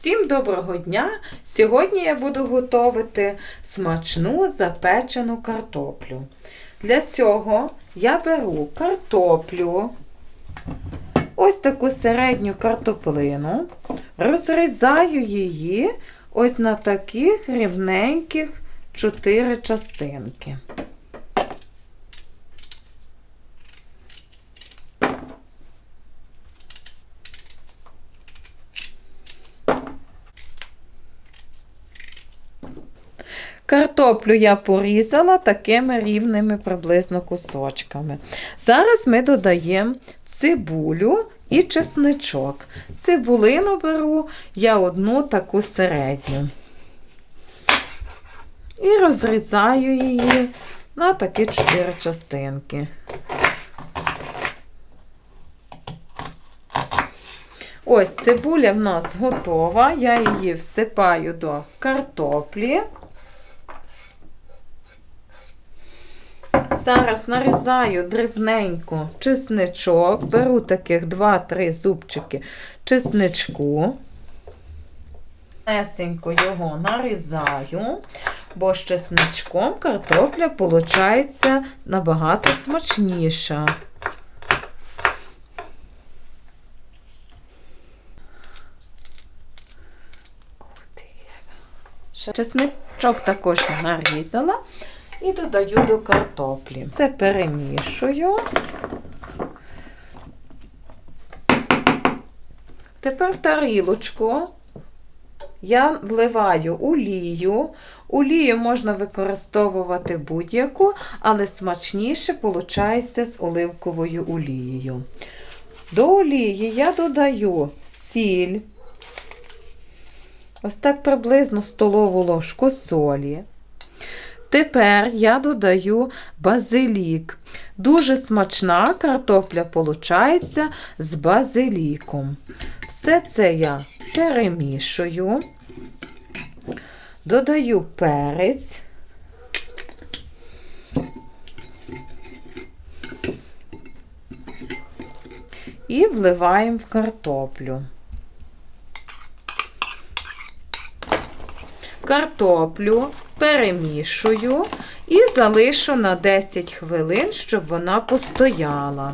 Всім доброго дня! Сьогодні я буду готувати смачну запечену картоплю. Для цього я беру картоплю, ось таку середню картоплину, розрізаю її ось на таких рівненьких 4 частинки. Картоплю я порізала такими рівними приблизно кусочками. Зараз ми додаємо цибулю і чесничок. Цибулину беру я одну таку середню. І розрізаю її на такі чотири частинки. Ось цибуля в нас готова, я її всипаю до картоплі. Зараз нарізаю дрібненько чесничок, беру таких 2-3 зубчики чесничку. Несенько його нарізаю, бо з чесничком картопля виходить набагато смачніша. Чесничок також нарізала і додаю до картоплі. Це перемішую. Тепер в тарілочку я вливаю олію. Олію можна використовувати будь-яку, але смачніше виходить з оливковою олією. До олії я додаю сіль, ось так приблизно столову ложку солі. Тепер я додаю базилік. Дуже смачна картопля виходить з базиліком. Все це я перемішую, додаю перець. І вливаємо в картоплю. Картоплю перемішую і залишу на 10 хвилин, щоб вона постояла.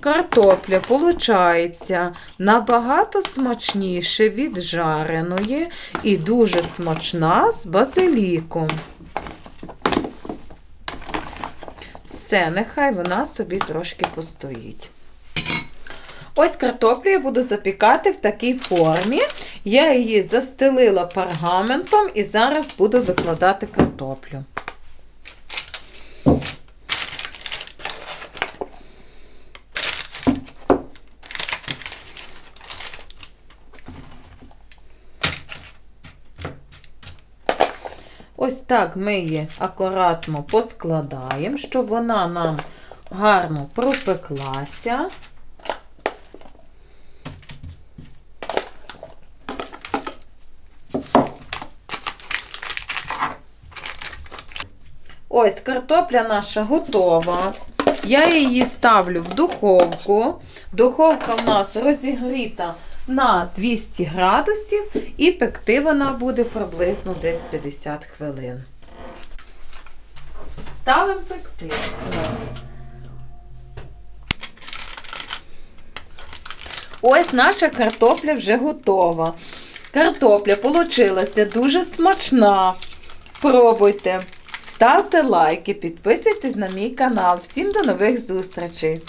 Картопля, виходить, набагато смачніше від жареної і дуже смачна з базиліком. Все, нехай вона собі трошки постоїть. Ось картоплю я буду запікати в такій формі. Я її застелила пергаментом і зараз буду викладати картоплю. Ось так ми її акуратно поскладаємо, щоб вона нам гарно пропеклася. Ось картопля наша готова. Я її ставлю в духовку. Духовка в нас розігріта на 200 градусів і пекти вона буде приблизно десь 50 хвилин. Ставимо пекти. Ось наша картопля вже готова. Картопля вийшла дуже смачна. Пробуйте. Ставте лайки, підписуйтесь на мій канал. Всім до нових зустрічей!